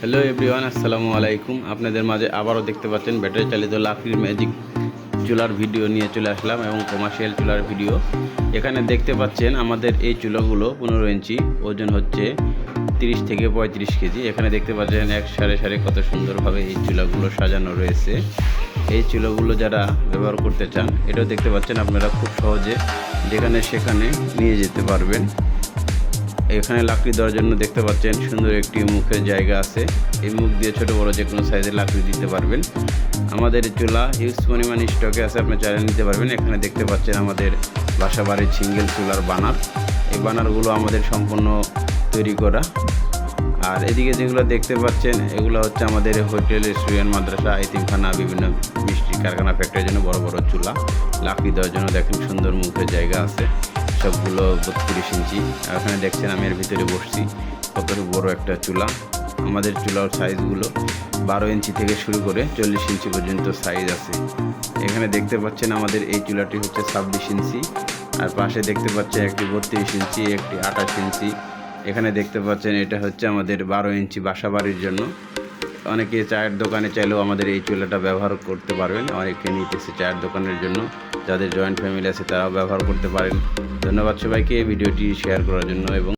Hello everyone আসসালামু আলাইকুম আপনাদের মাঝে আবারও দেখতে পাচ্ছেন ব্যাটারি চালিত লাফির ম্যাজিক চুলার ভিডিও নিয়ে চলে আসলাম এবং কমার্শিয়াল চুলার ভিডিও। এখানে দেখতে পাচ্ছেন আমাদের এই চুলাগুলো পনেরো ইঞ্চি, ওজন হচ্ছে তিরিশ থেকে পঁয়ত্রিশ কেজি। এখানে দেখতে পাচ্ছেন এক সারে সারে কত সুন্দরভাবে এই চুলাগুলো সাজানো রয়েছে। এই চুলাগুলো যারা ব্যবহার করতে চান, এটাও দেখতে পাচ্ছেন আপনারা খুব সহজে যেখানে সেখানে নিয়ে যেতে পারবেন। এখানে লাকড়ি দেওয়ার জন্য দেখতে পাচ্ছেন সুন্দর একটি মুখের জায়গা আছে। এই মুখ দিয়ে ছোট বড় যে কোনো সাইজের লাকড়ি দিতে পারবেন। আমাদের চুলা হিউজ পরিমাণ স্টকে আছে আপনি চালিয়ে নিতে পারবেন। এখানে দেখতে পাচ্ছেন আমাদের বাসা বাড়ির সিঙ্গেল চুলার বানার। এই বানারগুলো আমাদের সম্পূর্ণ তৈরি করা। আর এদিকে যেগুলো দেখতে পাচ্ছেন, এগুলো হচ্ছে আমাদের হোটেল রেস্টুরেন্ট মাদ্রাসা এতিমখানা বিভিন্ন মিষ্টি কারখানা ফ্যাক্টরির জন্য বড় বড় চুলা। লাকড়ি দেওয়ার জন্য দেখেন সুন্দর মুখের জায়গা আছে। সবগুলো বত্রিশ ইঞ্চি। আর ওখানে দেখছেন আমি এর ভিতরে বসছি। কত বড় একটা চুলা। আমাদের চুলার সাইজগুলো বারো ইঞ্চি থেকে শুরু করে চল্লিশ ইঞ্চি পর্যন্ত সাইজ আছে। এখানে দেখতে পাচ্ছেন আমাদের এই চুলাটি হচ্ছে ছাব্বিশ ইঞ্চি। আর পাশে দেখতে পাচ্ছেন একটি বত্রিশ ইঞ্চি, একটি আঠাশ ইঞ্চি। এখানে দেখতে পাচ্ছেন এটা হচ্ছে আমাদের বারো ইঞ্চি বাসা বাড়ির জন্য। অনেকে চায়ের দোকানে চাইলেও আমাদের এই চুলাটা ব্যবহার করতে পারবেন। অনেকে নিতেছে চায়ের দোকানের জন্য। যাদের জয়েন্ট ফ্যামিলি আছে, তারাও ব্যবহার করতে পারেন। ধন্যবাদ সবাইকে এই ভিডিওটি শেয়ার করার জন্য এবং